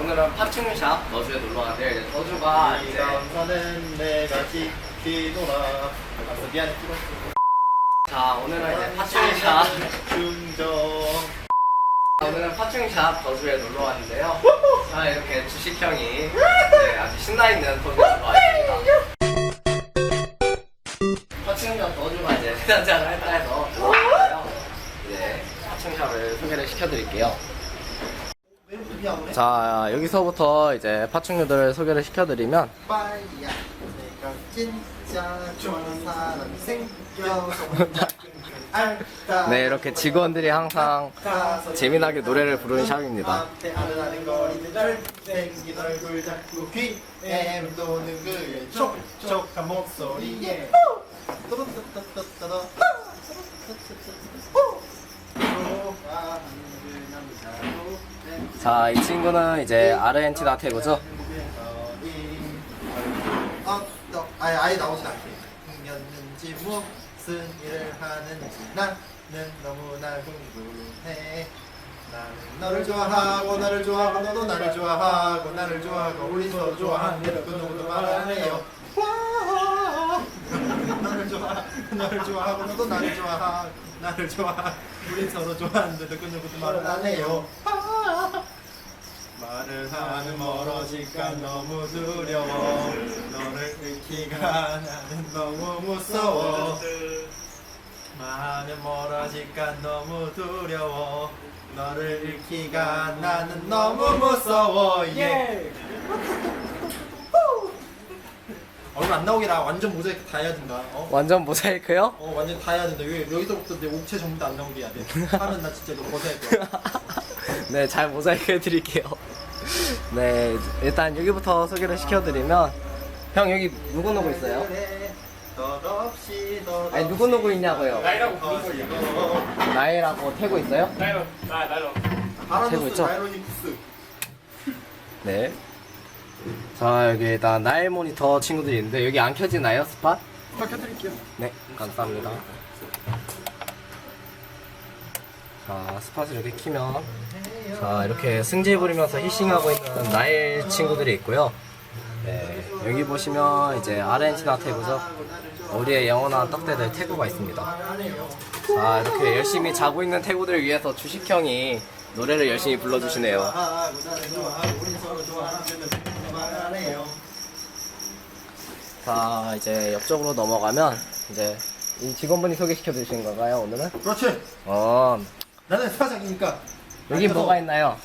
오늘은 파충샵 너주에 놀러 갔는데 이제 너주가 이제 이감사는 내가 지키노라 알았어 미안해 찍었어 자 오늘은 이제 파충샵 중정 오늘은 파충샵 저주에 놀러 왔는데요. 자 이렇게 주식 형이 이제 아주 신나 있는 도주에 놀러 왔습니다. 파충샵 저주가 이제 세단장을 할까 해서 왔는데요. 이제 파충샵을 소개를 시켜드릴게요. 자 여기서부터 이제 파충류들을 소개를 시켜드리면 빠야 내가 진짜 좋아하는 사람이 생겨서 알다. 네 이렇게 직원들이 항상 재미나게 노래를 부르는 샵입니다. 앞에 아른아른 거리는 잘생긴 얼굴 자꾸 귀에 맴도는 그의 촉촉한 목소리에. 또또또또또또 자 이 친구는 이제 아르헨티나 태구죠. 어, 너, 아예, 아예 나오진 않게. 생겼는지 무슨 일을 하는지 나는 너무나 궁금해. 나는 너를 좋아하고 너를 좋아하고 너도 나를 좋아하고 나를 좋아하고 우리 서로 좋아하는 그 누구도 말안 해요. 와. 너를 좋아 너를 좋아하고 너도 나를 좋아하고 나를 좋아 우리 서로 좋아하는데도 그 누구도 말을 안 해요. 아. 말을 하면 멀어질까 너무 두려워. 너를 잃기가 나는 너무 무서워. 말하면 멀어질까 너무 두려워. 너를 잃기가 나는 너무 무서워. 예. 얼굴 안 나오게라. 완전 모자이크 다 해야 된다. 어? 완전 모자이크요? 어 완전 다 해야 된다. 여기, 여기서부터 내 옥체 전부 다 안 나오게 해야 돼. 하면 나 진짜 너 벗어야 돼. 네, 잘 모자이크 해드릴게요. 네, 일단 여기부터 소개를 시켜드리면, 형 여기 누구 누구 있어요? 덧없이 덧없이 아니, 누구 누구 있냐고요? 나이라고 태고 있어요? 나이로, 나, 나이로. 세고 바라노스 있죠? 나이로니쿠스 네. 자, 여기 일단 나일 모니터 친구들이 있는데, 여기 안 켜지나요, 스팟? 다 켜드릴게요 네, 감사합니다. 자, 스팟을 이렇게 키면, 자, 이렇게 승질 부리면서 히싱하고 있는 나일 친구들이 있고요. 네, 여기 보시면 이제 아르헨티나 태구죠. 우리의 영원한 떡대들 태구가 있습니다. 자, 이렇게 열심히 자고 있는 태구들을 위해서 주식형이 노래를 열심히 불러주시네요. 자, 이제 옆쪽으로 넘어가면, 이제, 이 직원분이 소개시켜 주신 건가요, 오늘은? 그렇지 어, 나는 사장이니까 여기 뭐가 있나요?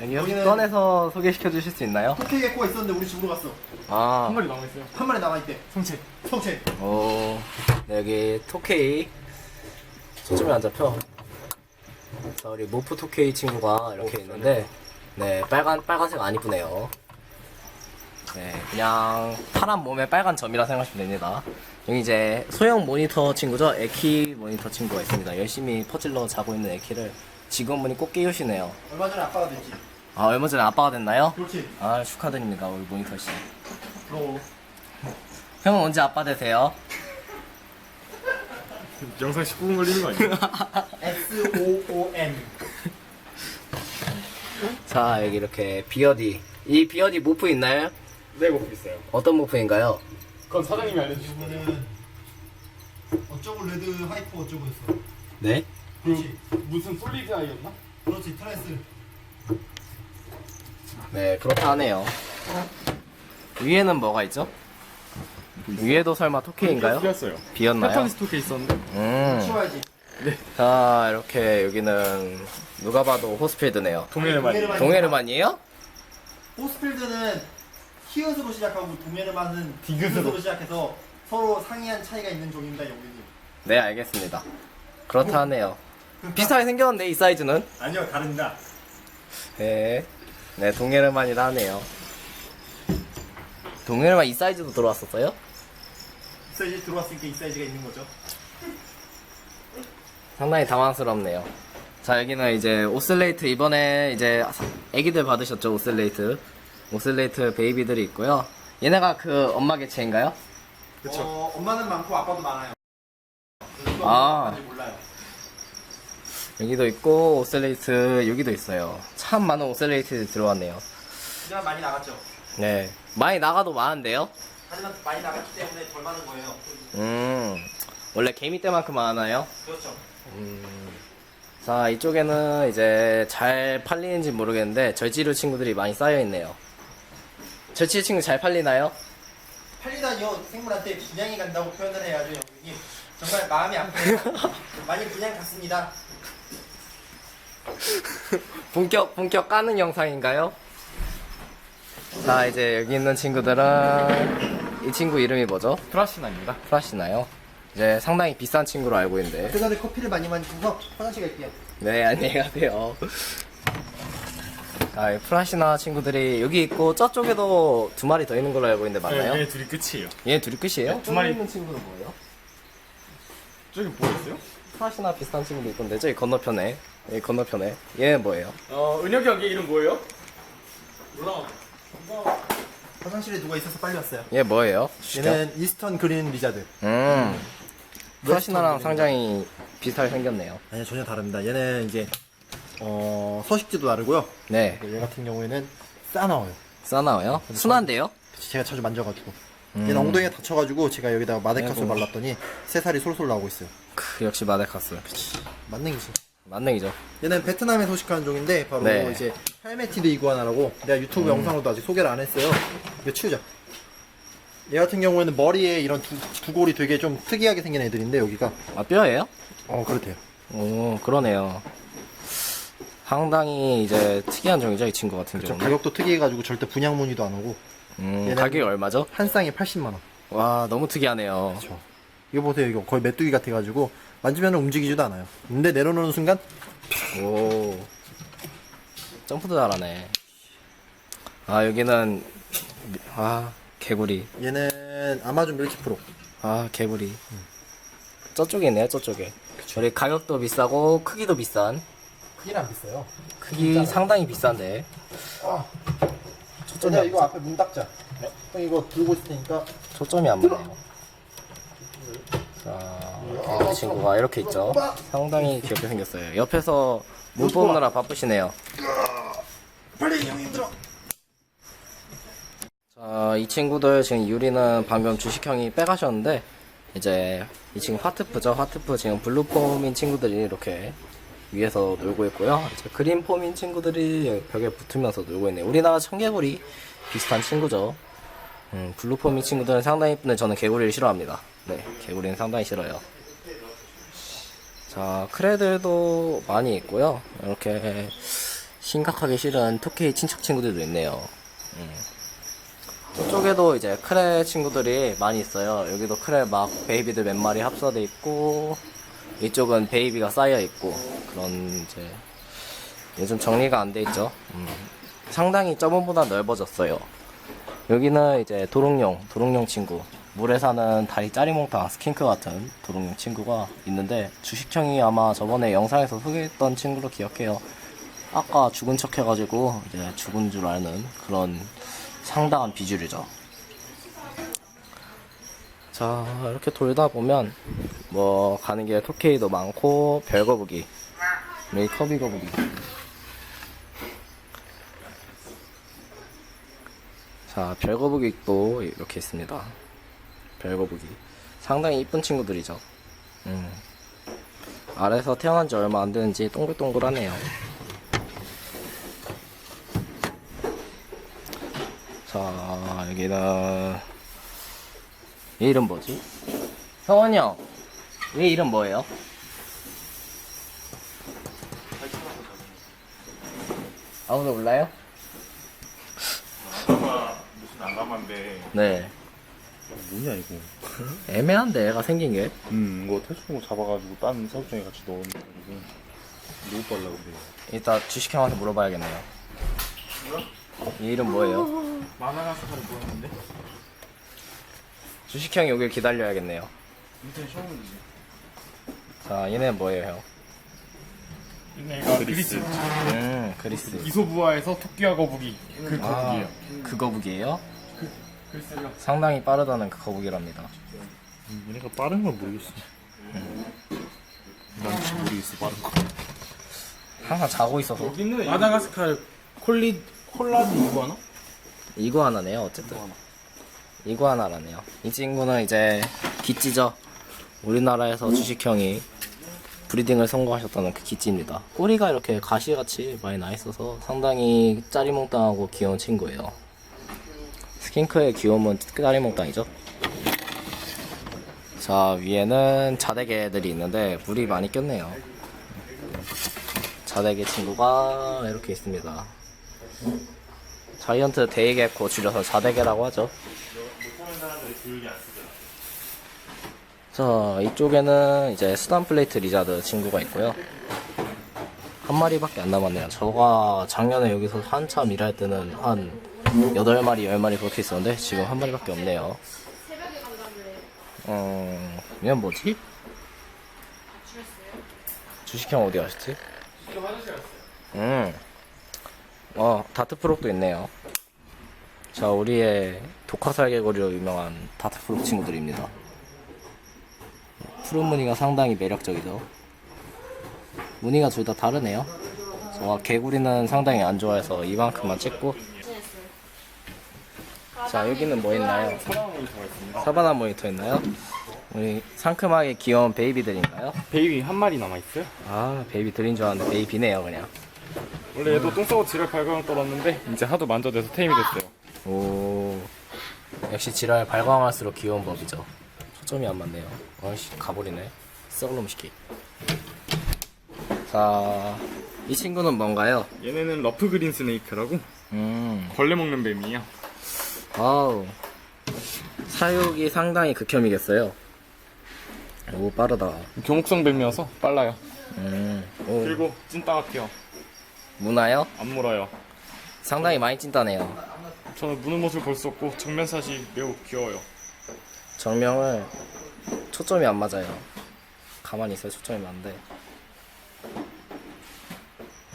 여기 여기는- 꺼내서 소개시켜 주실 수 있나요? 토끼 개코가 있었는데 우리 집으로 갔어 아, 한 마리 남아있어요. 한 마리 남아있대 성체. 성체 오, 네, 여기 토케이 초점이 안 잡혀. 자, 우리 모프 토케이 친구가 이렇게 있는데, 네, 빨간 빨간색 안 이쁘네요. 네, 그냥 파란 몸에 빨간 점이라 생각하시면 됩니다. 여기 이제 소형 모니터 친구죠, 에키 모니터 친구가 있습니다. 열심히 퍼즐러 자고 있는 에키를 직원분이 꼭 깨우시네요. 얼마 전에 아빠가 됐지 아, 얼마 전에 아빠가 됐나요? 그렇지 아, 축하드립니다, 우리 모니터 씨. 너 형은 언제 아빠 되세요? 영상 19분 걸리는 거 아니에요? S-O-O-M 자, 여기 이렇게 비어디. 이 비어디 모프 있나요? 네, 먹고 있어요. 어떤 모프인가요? 그건 사장님이 알려주신 거. 이거는 어쩌고 레드 하이퍼 어쩌고 했어 네. 그렇지 그, 무슨 솔리드 아이였나? 그렇지 트랜스 네, 그렇다 하네요. 위에는 뭐가 있죠? 위에도 설마 토케인가요? 비었어요. 비었나요? 패턴 스토케 있었는데. 음. 치워야지 자, 이렇게 여기는 누가 봐도 호스필드네요. 동해를 많이. 동해를 동해르만이에요? 호스필드는 히읗으로 시작하고 동해르만은 디귿으로. 디귿으로 시작해서 서로 상이한 차이가 있는 종입니다 영빈님 네, 알겠습니다. 그렇다 하네요. 비슷하게 생겼는데, 이 사이즈는? 아니요 다릅니다 네. 네, 동해르만이라 하네요. 동해르만 이 사이즈도 들어왔었어요? 이 사이즈 들어왔으니까 이 사이즈가 있는 거죠 상당히 당황스럽네요. 자, 여기는 이제 오슬레이트 이번에 이제 애기들 받으셨죠, 오슬레이트. 오슬레이트 베이비들이 있고요. 얘네가 그 엄마 개체인가요? 그쵸. 어, 엄마는 많고 아빠도 많아요 아. 여기도 있고 오슬레이트 여기도 있어요. 참 많은 오슬레이트들이 들어왔네요. 하지만 많이 나갔죠. 네. 많이 나가도 많은데요? 하지만 많이 나갔기 때문에 덜 많은 거예요. 음. 원래 개미 때만큼 많아요? 그렇죠. 자, 이쪽에는 이제 잘 팔리는지 모르겠는데 절지루 친구들이 많이 쌓여 있네요. 절지루 친구 잘 팔리나요? 팔리다니요 생물한테 분양이 간다고 표현을 해야죠 영국이 정말 마음이 아프네요 많이 분양 갔습니다 본격 본격 까는 영상인가요? 자, 이제 여기 있는 친구들은 이 친구 이름이 뭐죠? 프라시나입니다. 프라시나요? 이제 상당히 비싼 친구로 알고 있는데. 그 전에 커피를 많이 마시고서 화장실 갈게요 네, 안녕히 가세요. 아, 이 프라시나 친구들이 여기 있고 저쪽에도 두 마리 더 있는 걸로 알고 있는데 맞나요? 네, 둘이 끝이에요. 얘 둘이 끝이에요? 두 마리. 있는 친구는 뭐예요? 저기 뭐 있어요? 프라시나 비슷한 친구도 있던데 저기 건너편에 여기 건너편에 얘는 뭐예요? 어, 은혁이 형의 이름 뭐예요? 몰라. 화장실에 누가 있어서 빨리 왔어요 얘 뭐예요? 얘는 이스턴 그린 리자드 음 프라시나랑 상당히 비슷하게 생겼네요 아니요 전혀 다릅니다 얘는 이제 어 서식지도 다르고요 네 얘 같은 경우에는 싸나워요 싸나워요? 순한데요? 제가 자주 만져가지고 음. 얘는 엉덩이가 다쳐가지고 제가 여기다가 마데카솔 아이고. 발랐더니 새 살이 솔솔 나오고 있어요 크, 역시 마데카스 만능이지 만능이죠 얘는 베트남에 소식하는 종인데 바로 네. 이제 팔메티드 이구아나라고 내가 유튜브 영상으로도 아직 소개를 안 했어요. 이거 치우자. 얘 같은 경우에는 머리에 이런 두, 두 골이 되게 좀 특이하게 생긴 애들인데 여기가 아 뼈예요? 어 그렇대요. 오 그러네요 상당히 이제 특이한 종이죠 이 친구 같은 좀 경우는 가격도 특이해가지고 절대 분양 문의도 안 오고 음, 얘는- 가격이 얼마죠? 한 쌍에 80만 원. 와 너무 특이하네요 그렇죠. 이거 보세요 이거 거의 메뚜기 같아가지고 만지면 움직이지도 않아요. 근데 내려놓는 순간 오. 점프도 잘하네. 아 여기는 미- 아 개구리. 얘는 아마존 밀키 프로. 아 개구리. 저쪽에 있네요 저쪽에. 저리 가격도 비싸고 크기도 비싼. 크기는 안 비싸요. 크기 상당히 비싼데. 아, 초점이 안, 이거 앞에 문 닫자. 형 이거 들고 있을 테니까. 초점이 안 맞네요. 자 개구리 친구가 이렇게 있죠 상당히 귀엽게 생겼어요 옆에서 물 뽑느라 바쁘시네요 빨리 형 힘들어. 자, 이 친구들 지금 유리는 방금 주식형이 빼가셨는데 이제 이 친구 화트프죠. 화트프 지금 블루폼인 친구들이 이렇게 위에서 놀고 있고요. 이제 그린폼인 친구들이 벽에 붙으면서 놀고 있네요. 우리나라 청개구리 비슷한 친구죠. 음, 블루폼인 친구들은 상당히 이쁜데 저는 개구리를 싫어합니다. 네, 개구리는 상당히 싫어요. 자, 크레들도 많이 있고요. 이렇게 심각하게 싫은 토끼 친척 친구들도 있네요. 저쪽에도 이제 크레 친구들이 많이 있어요. 여기도 크레 막 베이비들 몇 마리 합사돼 있고 이쪽은 베이비가 쌓여 있고 그런 이제 요즘 정리가 안 돼 있죠. 음. 상당히 저번보다 넓어졌어요. 여기는 이제 도롱뇽, 도롱뇽 친구. 물에 사는 다리 짜리몽탕 스킨크 같은 도롱뇽 친구가 있는데 주식형이 아마 저번에 영상에서 소개했던 친구로 기억해요. 아까 죽은 척 해가지고 이제 죽은 줄 아는 그런 상당한 비주류죠. 자, 이렇게 돌다 보면, 뭐, 가는 길에 토케이도 많고, 별거북이, 메이커비 거북이. 자, 별거북이도 이렇게 있습니다. 별거북이. 상당히 이쁜 친구들이죠. 음. 아래서 태어난 지 얼마 안 되는지 동글동글하네요. 자, 여기는 얘 이름 뭐지? 성원이 형, 얘 이름 뭐예요? 아무도 몰라요? 무슨 난감한데. 네. 뭐냐 이거? 애매한데 얘가 생긴 게. 음, 이거 태수공 잡아가지고 딴 서브장에 같이 넣었는데 너무 빨라 근데. 이따 주식형한테 물어봐야겠네요. 얘 이름 뭐예요? 마나가스카를 보였는데? 주식형이 오길 기다려야겠네요. 인터넷 처음이지. 자, 얘는 뭐예요, 형? 얘가 그리스. 음, 그리스. 이소부화에서 토끼와 거북이. 그 거북이에요. 아, 그 거북이에요? 상당히 빠르다는 그 거북이랍니다. 얘네가 빠른 건 모르겠어. 난 진짜 모르겠어 빠른 거. 항상 자고 있어서. 여기는 마다가스카르 콜리 콜라드 이구아나? 이구아나네요 어쨌든 이구아나라네요 이 친구는 이제 기찌죠 우리나라에서 주식형이 브리딩을 성공하셨다는 그 기찌입니다 꼬리가 이렇게 가시같이 많이 나 있어서 상당히 짜리몽땅하고 귀여운 친구예요 스킨크의 귀여움은 짜리몽땅이죠. 자 위에는 자대개들이 있는데 물이 많이 꼈네요. 자대개 친구가 이렇게 있습니다. 자이언트 데이개코 줄여서 자대개라고 하죠. 자 이쪽에는 이제 수단 플레이트 리자드 친구가 있고요. 한 마리밖에 안 남았네요. 저가 작년에 여기서 한참 일할 때는 한 8마리 10마리 그렇게 있었는데 지금 한 마리밖에 없네요 음 이건 뭐지? 주식형 어디 가셨지? 음. 어, 다트 프록도 있네요. 자, 우리의 독화살개거리로 유명한 다트 프록 친구들입니다. 푸른 무늬가 상당히 매력적이죠. 무늬가 둘 다 다르네요. 저와 개구리는 상당히 안 좋아해서 이만큼만 찍고. 자, 여기는 뭐 있나요? 사바나 모니터 있나요? 우리 상큼하게 귀여운 베이비들인가요? 베이비 한 마리 남아있어요. 아, 베이비 들인 줄 알았는데 베이비네요, 그냥. 원래 얘도 똥 싸고 지랄 발광 떨었는데 이제 하도 만져대서 테임이 됐어요. 오 역시 지랄 발광할수록 귀여운 법이죠 초점이 안 맞네요 아이씨 가버리네 썩놈 시키 자이 친구는 뭔가요? 얘네는 러프 그린 스네이크라고 음 벌레 먹는 뱀이에요. 아우 사육이 상당히 극혐이겠어요 오 빠르다 교목성 뱀이어서 빨라요. 음 오 그리고 찐따같아요. 무나요? 안 물어요. 상당히 많이 찐따네요 저는 무는 모습을 볼 수 없고 정면샷이 매우 귀여워요. 정명을 초점이 안 맞아요. 가만히 있어야 초점이 맞는데.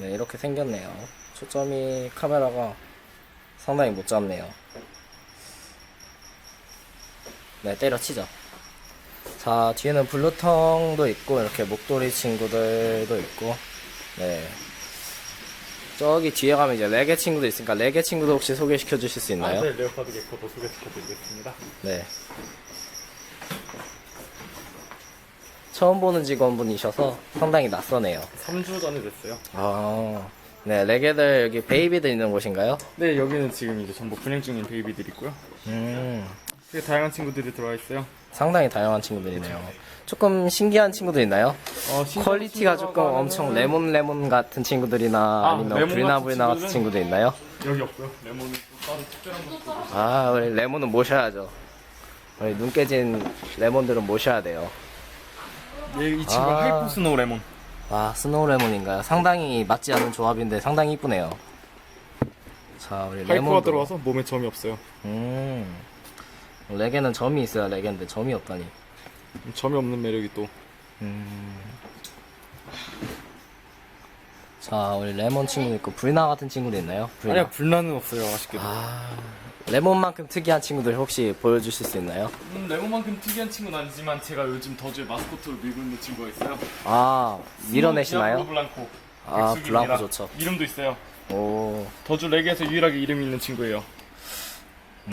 네, 이렇게 생겼네요. 초점이 카메라가 상당히 못 잡네요. 네, 때려치죠. 자, 뒤에는 블루텅도 있고, 이렇게 목도리 친구들도 있고, 네. 저기 뒤에 가면 이제 레게 친구도 있으니까, 레게 친구도 혹시 소개시켜 주실 수 있나요? 아셀 레오파드 개코도 소개시켜 드리겠습니다. 네. 처음 보는 직원분이셔서 상당히 낯서네요. 3주 전에 됐어요. 아, 네, 레게들 여기 베이비들 있는 곳인가요? 네, 여기는 지금 이제 전부 분양 중인 베이비들 있고요. 음, 되게 다양한 친구들이 들어와 있어요. 상당히 다양한 친구들이네요. 조금 신기한 친구도 있나요? 어, 신기한 퀄리티가 친구라고 조금 하면은 엄청 레몬 레몬 같은 친구들이나 아, 아니면 레몬 브리나 같은 브리나 같은 친구들은- 친구도 있나요? 여기 없고요. 레몬은 또 따로 특별한 거. 아, 우리 레몬은 모셔야죠. 우리 눈 깨진 레몬들은 모셔야 돼요. 얘 이 친구가 아. 하이포 스노우 레몬. 와 스노우 레몬인가요? 상당히 맞지 않은 조합인데 상당히 이쁘네요. 자 우리 하이포가 레몬 들어와서 몸에 점이 없어요. 음 레게는 점이 있어야 레게인데 점이 없다니. 점이 없는 매력이 또 음. 자 우리 레몬 친구 있고 불나 같은 친구도 있나요? 불나. 아니야 불나는 없어요 아쉽게도 아 레몬만큼 특이한 친구들 혹시 보여주실 수 있나요? 음, 레몬만큼 특이한 친구는 아니지만 제가 요즘 더주의 마스코트로 밀고 있는 친구가 있어요 아 밀어내시나요? 블랑코 아 백숙입니다. 블랑코 좋죠. 이름도 있어요 오 더주 레게에서 유일하게 이름이 있는 친구예요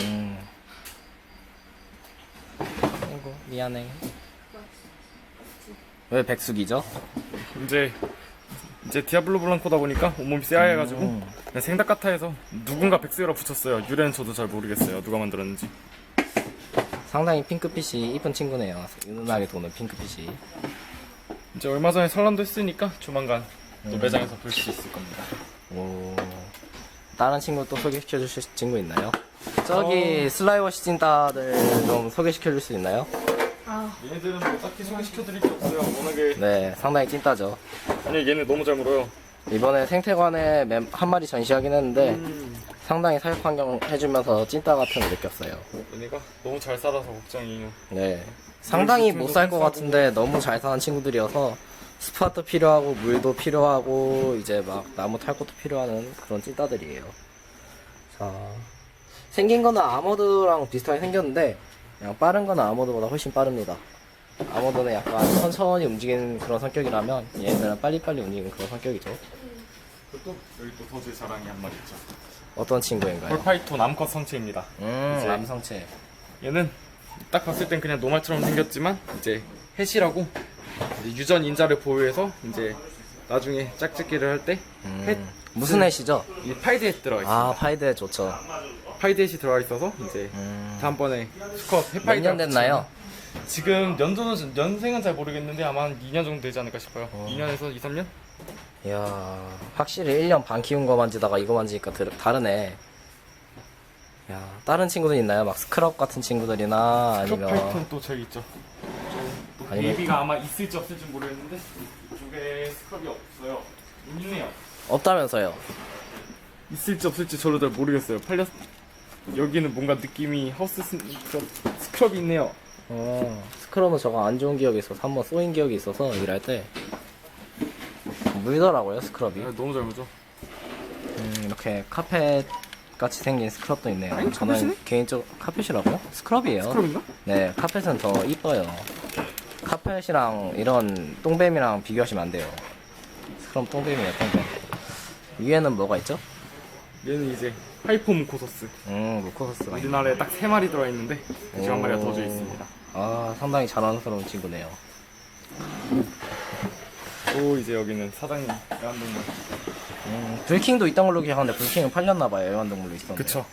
음. 아이고 미안해. 왜 백숙이죠? 이제 이제 디아블로 블랑코다 보니까 온몸이 새하얘가지고 음. 그냥 생닭 같아 해서 누군가 백스라 붙였어요 유래는 저도 잘 모르겠어요 누가 만들었는지 상당히 핑크빛이 이쁜 친구네요. 은은하게 도는 핑크빛이. 이제 얼마 전에 설란도 했으니까 조만간 또 음. 매장에서 볼 수 있을 겁니다 오. 다른 친구 또 소개시켜 주실 친구 있나요? 저기 슬라이워시 찐따들 좀 소개시켜 줄 수 있나요? 얘네들은 뭐 딱히 소개시켜드릴 게 없어요 워낙에 네, 상당히 찐따죠. 아니 얘네 너무 잘 물어요 이번에 생태관에 매- 한 마리 전시하긴 했는데 음. 상당히 사육 환경 해주면서 찐따 같은 걸 느꼈어요. 얘네가 너무 잘 살아서 걱정이에요 네. 상당히 못 살 것 같은데 너무 잘 사는 친구들이어서 스팟도 필요하고 물도 필요하고 이제 막 나무 탈 것도 필요한 그런 찐따들이에요. 자. 생긴 거는 아머드랑 비슷하게 생겼는데 그냥 빠른 거는 아머드보다 훨씬 빠릅니다. 아머드는 약간 천천히 움직이는 그런 성격이라면 얘네들은 빨리빨리 움직이는 그런 성격이죠. 또 여기 또 더주의 자랑이 한 마리 있죠 어떤 친구인가요? 폴파이톤 암컷 성체입니다. 음, 이제- 남성체. 얘는 딱 봤을 땐 그냥 노말처럼 생겼지만 이제 해시라고 이제 유전 인자를 보유해서 이제 나중에 짝짓기를 할 때 음, 햇- 무슨 햇이죠? 이 파이드에 들어가 있어 요. 아, 파이드에 좋죠. 파이드햇이 들어가 있어서 이제 음, 다음번에 수컷 몇 해파이드 년 됐나요? 지금 연도는 연생은 잘 모르겠는데 아마 한 2년 정도 되지 않을까 싶어요. 어. 2년에서 2, 3년? 이야, 확실히 1년 반 키운 거 만지다가 이거 만지니까 들- 다르네. 야, 다른 친구들 있나요? 막 스크럽 같은 친구들이나 아니면 스크럽파이톤 또 저기 있죠. 또 아니면- 베이비가 아마 있을지 없을지 모르겠는데 이쪽에 스크럽이 없어요. 있네요. 없다면서요? 있을지 없을지 저도 잘 모르겠어요. 팔렸 여기는 뭔가 느낌이 하우스 스, 저, 스크럽이 있네요. 어, 스크럽은 저거 안 좋은 기억이 있어서 한번 쏘인 기억이 있어서 일할 때 물더라고요 스크럽이. 아, 너무 잘 보죠. 음, 이렇게 카펫 같이 생긴 스크럽도 있네요. 아니, 저는 카펫이네? 개인적 카펫이라고요? 스크럽이에요. 스크럽인가? 네, 카펫은 더 이뻐요. 카펫이랑 이런 똥뱀이랑 비교하시면 안 돼요. 스크럽 똥뱀이에요, 똥뱀. 위에는 뭐가 있죠? 얘는 이제 하이폼 고서스. 음, 있네. 우리나라에 딱 세 마리 들어 있는데 지금 한 마리가 더 오. 져 있습니다. 아, 상당히 자랑스러운 친구네요. 또 이제 여기는 사장님 애완동물. 음, 불킹도 있던 걸로 기억하는데 불킹은 팔렸나봐요, 애완동물로 있었는데. 그쵸.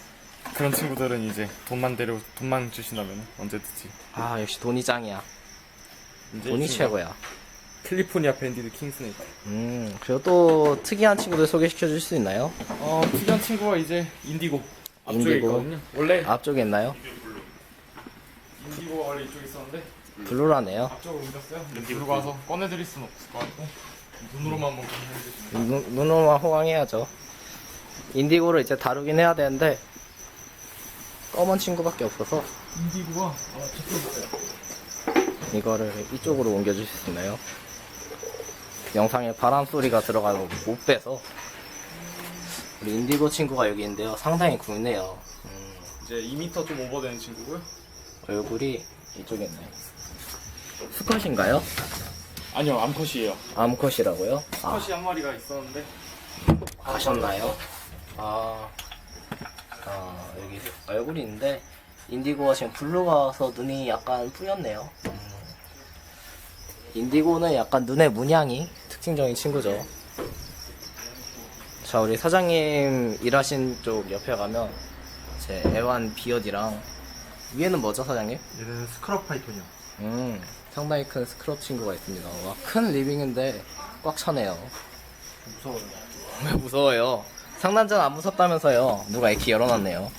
그런 친구들은 이제 돈만 데려 돈만 주신다면 언제든지. 아, 역시 돈이 짱이야. 이제 돈이 이 친구가 최고야. 캘리포니아 밴디드 킹스네이크. 음, 그리고 또 특이한 친구들 소개시켜 줄 수 있나요? 어 특이한 친구가 이제 인디고 앞쪽에 인디고. 있거든요. 원래 앞쪽에 있나요? 인디고가 원래 이쪽에 있었는데 블루라네요. 앞쪽으로 옮겼어요. 근데 들고 가서 꺼내드릴 수는 없을 것 같고 눈으로만 한번 눈, 눈으로만 호강해야죠. 인디고를 이제 다루긴 해야 되는데 검은 친구밖에 없어서 인디고가 아마 저쪽에 있어요. 이거를 이쪽으로 옮겨줄 수 있나요? 영상에 바람 소리가 들어가서 못 빼서 우리 인디고 친구가 여기 있는데요. 상당히 굵네요. 음, 이제 2m 좀 오버되는 친구고요. 얼굴이 이쪽에 있네. 수컷인가요? 아니요 암컷이에요. 암컷이라고요? 아, 수컷이 한 마리가 있었는데 가셨나요? 아, 아, 여기 얼굴이 있는데, 인디고가 지금 블루가서 눈이 약간 뿌였네요. 음. 인디고는 약간 눈의 문양이 특징적인 친구죠. 자, 우리 사장님 일하신 쪽 옆에 가면, 제 애완 비어디랑, 위에는 뭐죠, 사장님? 얘는 스크럽 파이톤이요. 음, 상당히 큰 스크럽 친구가 있습니다. 와, 큰 리빙인데 꽉 차네요. 무서워요. 왜 무서워요? 상남자는 안 무섭다면서요. 누가 이렇게 열어놨네요.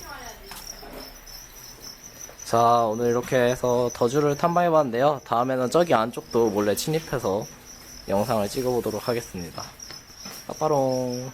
자, 오늘 이렇게 해서 더주를 탐방해봤는데요. 다음에는 저기 안쪽도 몰래 침입해서 영상을 찍어보도록 하겠습니다. 빠빠롱.